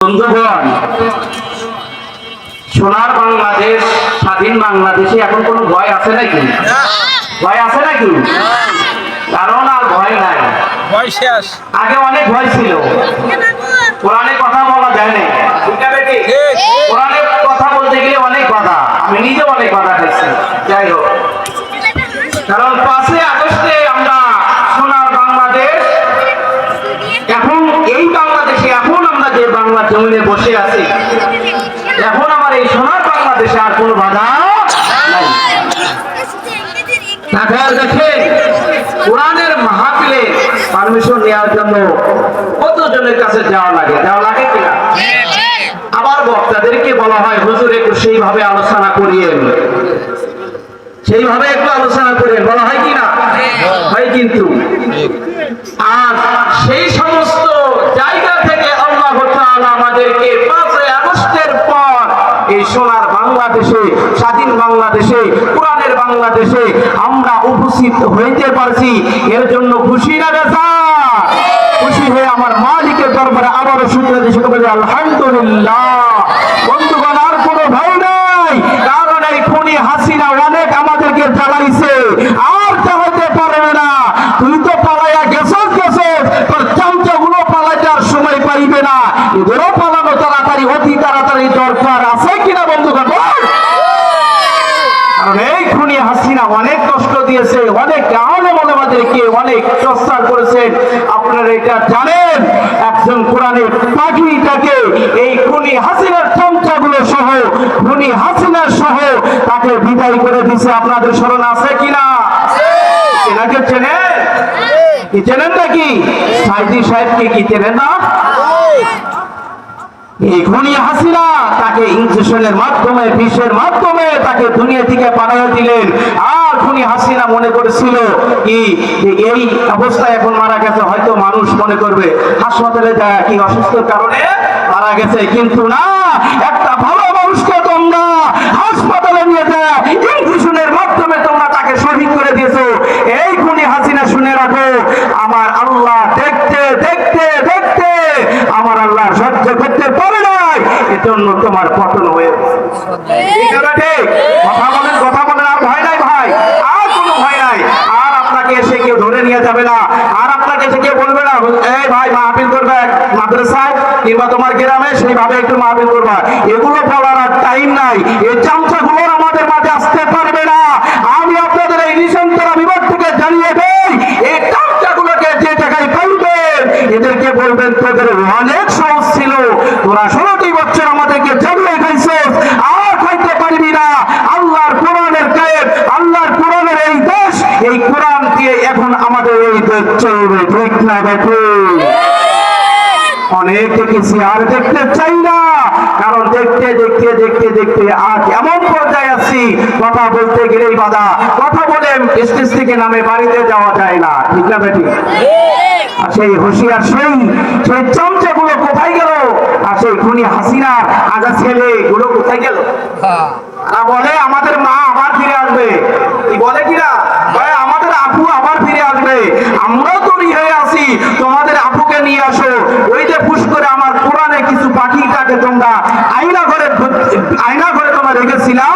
বন্ধুগণ সোনার বাংলাদেশ স্বাধীন বাংলাদেশে এখন কোনো ভয় আছে নাকি? ভয় আছে নাকি? কারণ আর ভয় নাই। ভয় শেষ। আগে অনেক ভয় ছিল। কোরআনে কথা বলা যায় না। কোরআনে কথা বলতে গেলে অনেক কথা আমি নিজে অনেক কথা খাইছি। যাই হোক। কারণ পাঁচই আগস্টে আমরা সোনার বাংলাদেশ এখন এই বাংলাদেশে বাংলা জমিনে বসে আছি। এখন আমার এই সোনার বাংলাদেশে আর কোনো বাধা কাছে যাওয়া লাগে? আবার বক্তাদেরকে বলা হয় সেইভাবে আলোচনা করিয়েন। সেইভাবে একটু আলোচনা করেন বলা হয় কিনা হয় কিন্তু আর সেই সমস্ত জায়গা থেকে আল্লাহ তাআলা আমাদেরকে পাঁচই আগস্টের পর এই সোনার বাংলাদেশে, স্বাধীন বাংলাদেশে কোরআনের বাংলাদেশে আমরা উপস্থিত হইতে পারছি। এর জন্য খুশি না বেজা খুশি হয়ে আমার মালিকের দরবারে আবারও শুক্র দেশে বলে আলহামদুলিল্লাহ। বন্ধুগণ, আর কোনো ভয় নাই। কারণ এই খুনি হাসিনা অনেক আমাদেরকে জ্বালাইছে। আর জ্বালাতে পারবে না তুই তো পালাইয়া গেছস গেছস তোর চামচাগুলো পালাইতে আর সময় পাইবে না এদেরও পালানো তাড়াতাড়ি অতি তাড়াতাড়ি দরকার আছে কিনা বন্ধুগণ বল? কারণ এই খুনি হাসিনা অনেক কষ্ট দিয়েছে, অনেক আলে আমাদেরকে অনেক চর্চার করেছেন আপনারা এটা জানেন, একজন কোরআনের পাখিটাকে এই খুনি হাসিনার চমচাগুলো সহ, খুনি হাসিনার সহ তাকে বিদায় করে দিছে আপনাদের স্মরণ আছে কিনা? এনাকে চেনেন? কি চেনেন নাকি? সাইদি সাহেবকে কি চেনেন না? তাকে মাধ্যমে, বিষের মাধ্যমে তাকে দিলেন। আর খুনি হাসিনা মনে করেছিল কি এই অবস্থায় এখন মারা গেছে, হয়তো মানুষ মনে করবে, হাসপাতালে যায় কি অসুস্থ কারণে মারা গেছে, কিন্তু না একটা ভালো মানুষকে তোমরা হাসপাতালে নিয়ে যায় ইঞ্জেকশনের মাধ্যমে তোমরা তাকে শহীদ করে দিয়েছ এই খুনি হাসিনা শুনে রাখো আমার আল্লাহ দেখতে দেখতে দেখতে আমার সহ্য করতে পারে নাই এজন্য তোমার পতন হয়ে? কথা বলেন কথা বলেন, আর ভয় নাই ভাই। আর কোনো ভয় নাই। আর আপনাকে এসে কেউ ধরে নিয়ে যাবে না। আর আপনাকে এসে কেউ বলবে না এই ভাই মাহফিল করবে মাদ্রাসায় কিংবা তোমার গ্রামে সেইভাবে একটু মাহফিল করবা। এগুলো বলার আর টাইম নাই। এই চামচাগুলো আমাদের মাঝে আসতে পারবে না আমি আপনাদের এই নিশান্তরা বিভাগ থেকে জানিয়ে দেই এই চামচাগুলোকে যে জায়গায় পাইবেন এদেরকে বলবেন তোদের অনেক সহজ ছিল। তোরা ষোলোটি বছর আমাদেরকে জানিয়ে খাইছিস। আর খাইতে পারবি না। আল্লাহর কোরআনের কায়েব আল্লাহর কোরআনের এই দেশ, এই কোরআন দিয়ে এখন আমাদের এই দেশ চলবে। ঠিক না দেখুন অনেক আর দেখতে চাই না। কারণ দেখতে দেখতে দেখতে দেখতে আজ এমন পর্যায়ে আছি, কথা বলতে গেলেই বাধা। কথা বলে স্টেজ থেকে নামে বাড়িতে যাওয়া যায় না। ঠিক বেটি? আর সেই হুঁশিয়ার সেই সেই চামচাগুলো কোথায় গেল আর সেই খুনি আজা ছেলে গুলো কোথায় গেল? আর বলে আমাদের মা আবার ফিরে আসবে। কি বলে কিনা বলে আমাদের আপু আবার ফিরে আসবে। আমরাও তৈরি হয়ে আসি তোমাদের আপুকে নিয়ে আসো। ওই যে পুশ করে আমার পুরানে কিছু পাখি কাটে তোমরা আয়না ঘরে আয়না ঘরে তোমরা রেখেছিলাম